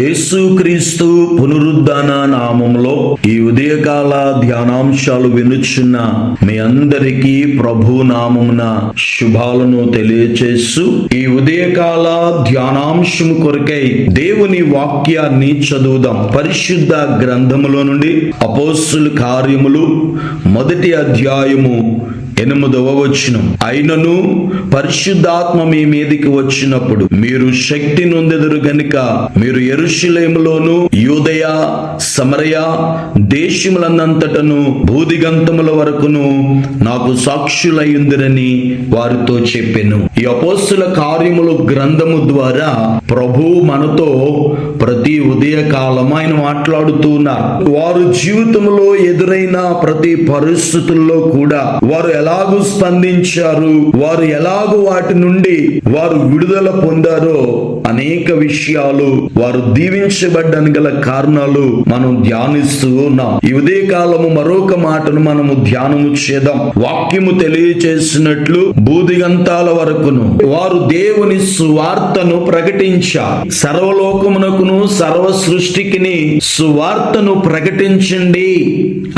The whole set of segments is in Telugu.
యేసుక్రీస్తు పునరుద్ధాన నామంలో ఈ ఉదయకాల ధ్యానాంశాలు వినుచున్న మీ అందరికీ ప్రభు నామమున శుభాలను తెలియచేస్తూ ఈ ఉదయకాల ధ్యానాంశము కొరకై దేవుని వాక్యాన్ని చదువుదాం. పరిశుద్ధ గ్రంథములో నుండి అపోస్తుల కార్యములు మొదటి అధ్యాయము ఎనిమిదవ వచనం. అయినను పరిశుద్ధాత్మ మీ మీదికి వచ్చినప్పుడు మీరు శక్తి నొందెదరు గనుక మీరు ఎరుషులేములోను యూదయ సమరయ దేశములన్నంతటను భూదిగంతముల వరకును నాకు సాక్షులయ్యుందిరని వారితో చెప్పాను. ఈ అపోస్తుల కార్యములు గ్రంథము ద్వారా ప్రభు మనతో ప్రతి ఉదయ కాలం ఆయన మాట్లాడుతూ ఉన్నారు వారు జీవితంలో ఎదురైన ప్రతి పరిస్థితుల్లో కూడా వారు ఎలాగూ స్పందించారు వారు ఎలాగూ వాటి నుండి వారు విడుదల పొందారో అనేక విషయాలు వారు దీవించబడ్డానికి గల కారణాలు మనం ధ్యానిస్తూ ఉన్నాం. ఈ ఉదయ కాలము మరొక మాటను మనము ధ్యానము చేద్దాం. వాక్యము తెలియచేసినట్లు బూదిగంతాల వరకును వారు దేవుని సువార్తను ప్రకటించారు. సర్వలోకమునకును సర్వ సృష్టికిని సువార్తను ప్రకటించండి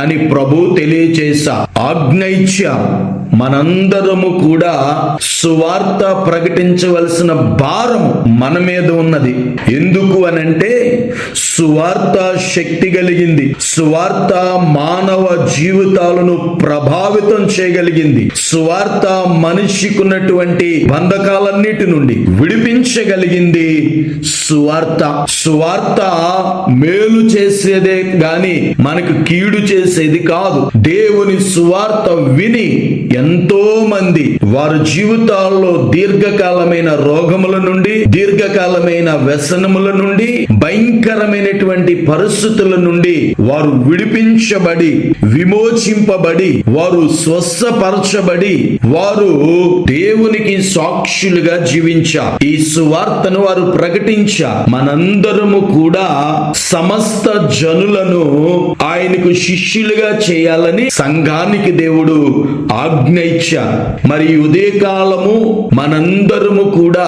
అని ప్రభు తెలియచేశా ఆజ్ఞ ఇచ్చారు. మనందరము కూడా సువార్త ప్రకటించవలసిన భారం మన మీద ఉన్నది. ఎందుకు అనంటే సువార్త శక్తి కలిగింది. సువార్త మానవ జీవితాలను ప్రభావితం చేయగలిగింది. సువార్త మనిషికున్నటువంటి బంధకాలన్నిటి నుండి విడిపించగలిగింది సువార్త. సువార్త మేలు చేసేదే గాని మనకు కీడు చేసేది కాదు. దేవుని సువార్త విని ఎంతో మంది వారి జీవితాల్లో దీర్ఘకాలమైన రోగముల నుండి దీర్ఘకాలమైన వ్యసనముల నుండి భయంకరమైనటువంటి పరిస్థితుల నుండి వారు విడిపించబడి విమోచింపబడి వారు స్వస్థపరచబడి వారు దేవునికి సాక్షులుగా జీవించా ఈ సువార్తను వారు ప్రకటించా మనందరము కూడా సమస్త జనులను ఆయనకు శిష్యులుగా చేయాలని సంఘానికి దేవుడు ఆజ్ఞ ఇచ్చా మరి ఈ ఉదయకాలము మనందరము కూడా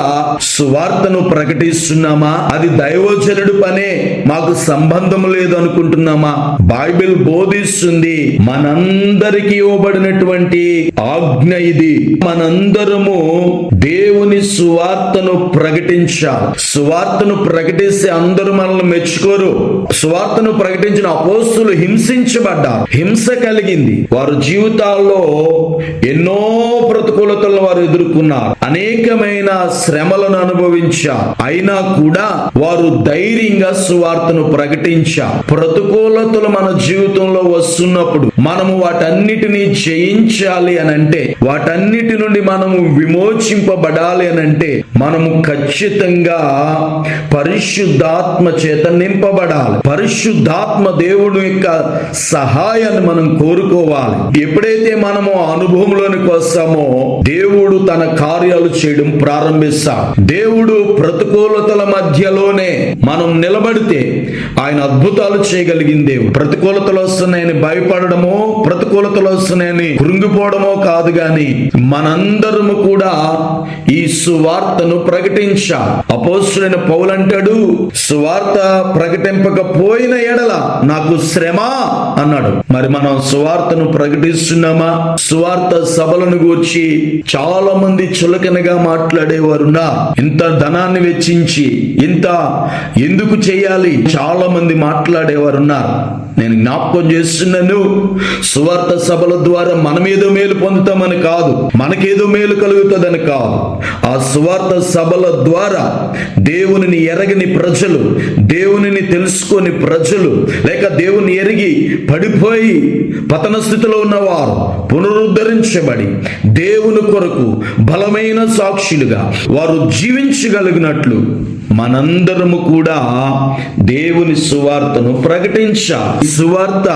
సువార్తను ప్రకటిస్తున్నామా? అది దైవజనుడు పనే. మాకు సంబంధం లేదు అనుకుంటున్నామా? బైబిల్ బోధిస్తుంది మనందరికి ఇవ్వబడినటువంటి ఆజ్ఞ ఇది. మనందరము దేవుని సువార్తను ప్రకటించాలి. సువార్తను ప్రకటిస్తే అందరూ మనల్ని మెచ్చుకోరు. సువార్తను ప్రకటించిన అపోస్తులు హింసించబడ్డారు. హింస కలిగింది. వారు జీవితాల్లో ఎన్నో ప్రతికూలతలను వారు ఎదుర్కొన్నారు. అనేకమైన శ్రమలను అనుభవించారు. అయినా కూడా వారు ధైర్యంగా సువార్తను ప్రకటించ. ప్రతికూలతలు మన జీవితంలో వస్తున్నప్పుడు మనము వాటన్నిటినీ జయించాలి అని అంటే వాటన్నిటి నుండి మనము విమోచింపబడాలి అని అంటే మనము ఖచ్చితంగా పరిశుద్ధాత్మ చేత నింపబడాలి. పరిశుద్ధాత్మ దేవుడు యొక్క సహాయాన్ని మనం కోరుకోవాలి. ఎప్పుడైతే మనము అనుభవంలోనికి వస్తామో దేవుడు తన కార్యాలు చేయడం ప్రారంభిస్తాం దేవుడు ప్రతికూలతల మధ్యలోనే మనం నిలబడితే ఆయన అద్భుతాలు చేయగలిగిన దేవుడు. ప్రతికూలతలు వస్తున్నాయని భయపడడమో ప్రతికూలతలు వస్తున్నాయని కృంగిపోవడమో కాదు గాని మనందరము కూడా ఈ సువార్త సువార్తను ప్రకటించా. అపోస్తుడైన పౌలంటాడు సువార్త ప్రకటింపకపోయిన ఎడల నాకు శ్రమ అన్నాడు. మరి మనం సువార్తను ప్రకటిస్తున్నామా? సువార్త సభలను గూర్చి చాలా మంది చులకనగా మాట్లాడేవారున్నా ఇంత ధనాన్ని వెచ్చించి ఇంత ఎందుకు చేయాలి? చాలా మంది మాట్లాడేవారున్నారు నేను జ్ఞాపకం చేస్తున్నాను సువార్త సభల ద్వారా మనమేదో మేలు పొందుతామని కాదు మనకేదో మేలు కలుగుతుందని కాదు. ఆ సువార్త సభల ద్వారా దేవునిని ఎరగని ప్రజలు దేవునిని తెలుసుకొని ప్రజలు లేక దేవుని ఎరిగి పడిపోయి పతన స్థితిలో ఉన్నవారు పునరుద్ధరించబడి దేవుని కొరకు బలమైన సాక్షులుగా వారు జీవించగలిగినట్లు మనందరము కూడా దేవుని సువార్తను ప్రకటించాలి సువార్త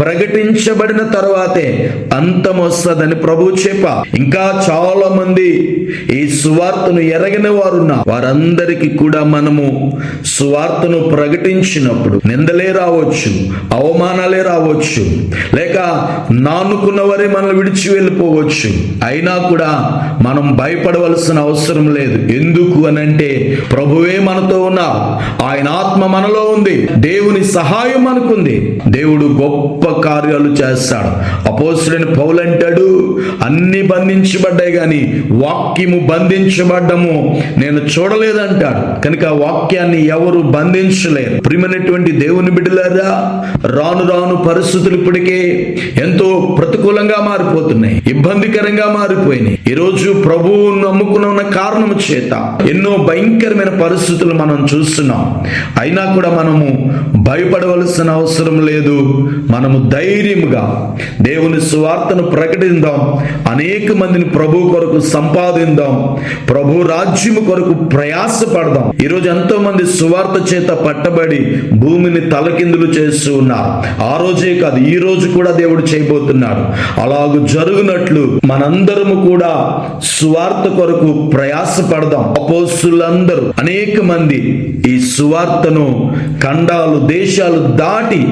ప్రకటించబడిన తర్వాతే అంతం వస్తుందని ప్రభు చెప్ప. ఇంకా చాలా మంది ఈ సువార్తను ఎరగని వారున్నారు వారందరికీ కూడా మనము సువార్తను ప్రకటించినప్పుడు నిందలే రావచ్చు అవమానాలే రావచ్చు లేక నానుకున్న వారే మనల్ని విడిచి వెళ్ళిపోవచ్చు. అయినా కూడా మనం భయపడవలసిన అవసరం లేదు. ఎందుకు అనంటే ప్రభువే ప్రభువే మనతో ఉన్నారు. ఆయన ఆత్మ మనలో ఉంది. దేవుని సహాయం మనకుంది. దేవుడు గొప్ప కార్యాలు చేస్తాడు. అపోసుడైన పౌలంటాడు అన్ని బంధించబడ్డాయి గాని వాక్యము బంధించబడ్డము నేను చూడలేదంటాడు. కనుక ఆ వాక్యాన్ని ఎవరు బంధించలేరు. ప్రియమైనటువంటి దేవుని బిడ్డలారా రాను రాను పరిస్థితులు ఇప్పటికే ఎంతో ప్రతికూలంగా మారిపోతున్నాయి. ఇబ్బందికరంగా మారిపోయినాయి. ఈరోజు ప్రభువు నమ్ముకున్న ఉన్న కారణం చేత ఎన్నో భయంకరమైన పరిస్థితులు మనం చూస్తున్నాం. అయినా కూడా మనము భయపడవలసిన అవసరం లేదు. మనము ధైర్యముగా దేవుని సువార్తను ప్రకటిద్దాం అనేక మందిని ప్రభు కొరకు సంపాదిద్దాం ప్రభు రాజ్యము కొరకు ప్రయాసపడదాం. ఈరోజు ఎంతో మంది సువార్త చేత పట్టబడి భూమిని తలకిందులు చేస్తూ ఉన్నారు. ఆ రోజే కాదు ఈ రోజు కూడా దేవుడు చేయబోతున్నాడు. అలాగూ జరుగునట్లు మనందరము కూడా సువార్త కొరకు ప్రయాసపడదాం. అపోస్తులందరూ అనేక మంది ఈ సువార్తను ఖండాలు దేశాలు దాటి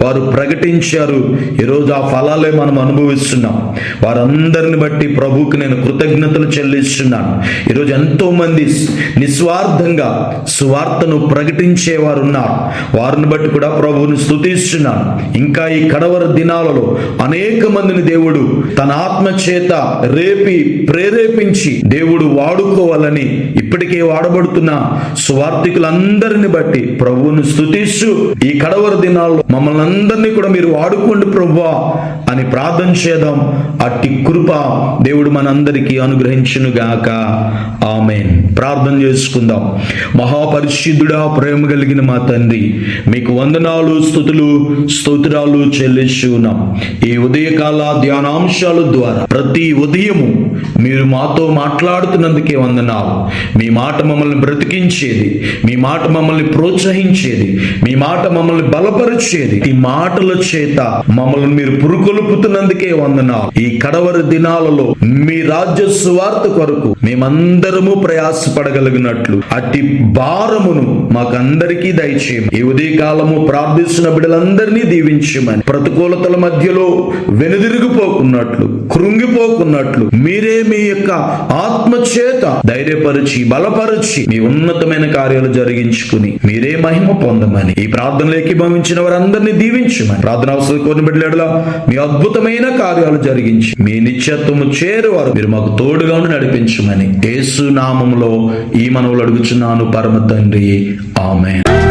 వారు ప్రకటించారు. ఈరోజు ఆ ఫలాలే మనం అనుభవిస్తున్నాం. వారందరిని బట్టి ప్రభుకి నేను కృతజ్ఞతలు చెల్లిస్తున్నాను. ఈరోజు ఎంతో మంది నిస్వార్థంగా సువార్తను ప్రకటించేవారు ఉన్నారు వారిని బట్టి కూడా ప్రభువుని స్థుతిస్తున్నాను. ఇంకా ఈ కడవర దినాలలో అనేక మందిని దేవుడు తన ఆత్మ చేత రేపి ప్రేరేపించి దేవుడు వాడుకోవాలని ఇప్పటికే వాడబడుతున్న సువార్థికులందరిని బట్టి ప్రభువును స్థుతిస్తూ ఈ కడవర దినాల్లో మమ్మల్ని అందరినీ కూడా మీరు వాడుకోండి ప్రభువా అని ప్రార్థన చేద్దాం. అట్టి కృప దేవుడు మనందరికీ అనుగ్రహించునుగాక. ఆమెన్. ప్రార్థన చేసుకుందాం. మహాపరిశుద్ధుడా ప్రేమ కలిగిన మా తండ్రి మీకు వందనాలు స్థుతులు స్తోత్రాలు చెల్లిస్తూ ఉన్నాం. ఈ ఉదయకాల ధ్యానాంశాల ద్వారా ప్రతి ఉదయము మీరు మాతో మాట్లాడుతున్నందుకే వందనాలు. మీ మాట మమ్మల్ని బ్రతికించేది మీ మాట మమ్మల్ని ప్రోత్సహించేది మీ మాట మమ్మల్ని బలపరిచేది ఈ మాటల చేత మమ్మల్ని మీరు పురుకొలుపుతున్నందుకే వందనాలు. ఈ కడవరి దినాలలో మీ రాజ్య స్వార్థ కొరకు మేమందరము ప్రయాసపడగలిగినట్లు అట్టి భారమును మాకందరికీ దయచేయము ఈ ఉదయకాలము ప్రార్థిస్తున్న బిడ్డలందరినీ దీవించమని ప్రతికూలతల మధ్యలో వెనుదిరిగిపోకున్నట్లు కృంగిపోకున్నట్లు మీరే మీ యొక్క ఆత్మ చేత ధైర్యపరిచి బలపరిచి మీ ఉన్నతమైన కార్యాలు జరిగించుకుని మీరే మహిమ పొందమని ఈ ప్రార్థనలోకి భవించిన వారందరినీ దీవించమని. ప్రార్థన అవసరం కొన్ని బిడ్డల మీ అద్భుతమైన కార్యాలు జరిగించి మీ నిత్యత్వము చేరువారు. మీరు మాకు తోడుగా ఉండి నడిపించమని. యేసు నామములో ఈ మనవులు అడుగుచున్నాను పరమ తండ్రి. ఆమె